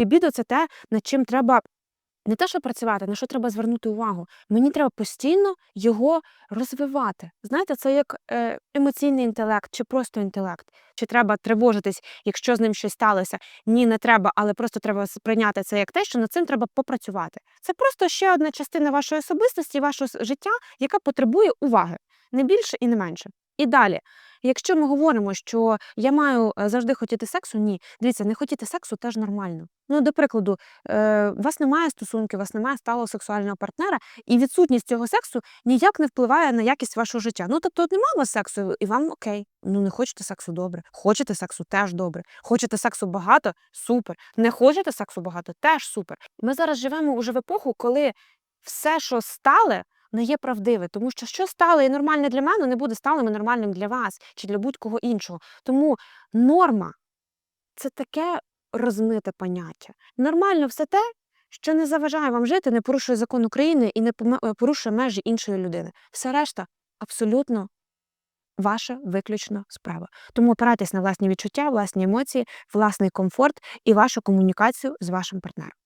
Лібідо це те, над чим треба не те, що працювати, на що треба звернути увагу. Мені треба постійно його розвивати. Знаєте, це як е, емоційний інтелект чи просто інтелект. Чи треба тривожитись, якщо з ним щось сталося? Ні, не треба, але просто треба сприйняти це як те, що над цим треба попрацювати. Це просто ще одна частина вашої особистості, вашого життя, яка потребує уваги, не більше і не менше. І далі, якщо ми говоримо, що я маю е, завжди хотіти сексу, ні, дивіться, не хотіти сексу теж нормально. Ну, до прикладу, е, у вас немає стосунків, у вас немає сталого сексуального партнера, і відсутність цього сексу ніяк не впливає на якість вашого життя. Ну, тобто, от немає у вас сексу, і вам окей. Ну, не хочете сексу добре. Хочете сексу теж добре. Хочете сексу багато супер. Не хочете сексу багато теж супер. Ми зараз живемо уже в епоху, коли все, що стале, не є правдиве, тому що що стало і нормальне для мене, не буде сталим і нормальним для вас чи для будь-кого іншого. Тому норма це таке розмите поняття. Нормально все те, що не заважає вам жити, не порушує закон України і не е, порушує межі іншої людини. Все решта абсолютно ваша виключно справа. Тому опирайтесь на власні відчуття, власні емоції, власний комфорт і вашу комунікацію з вашим партнером.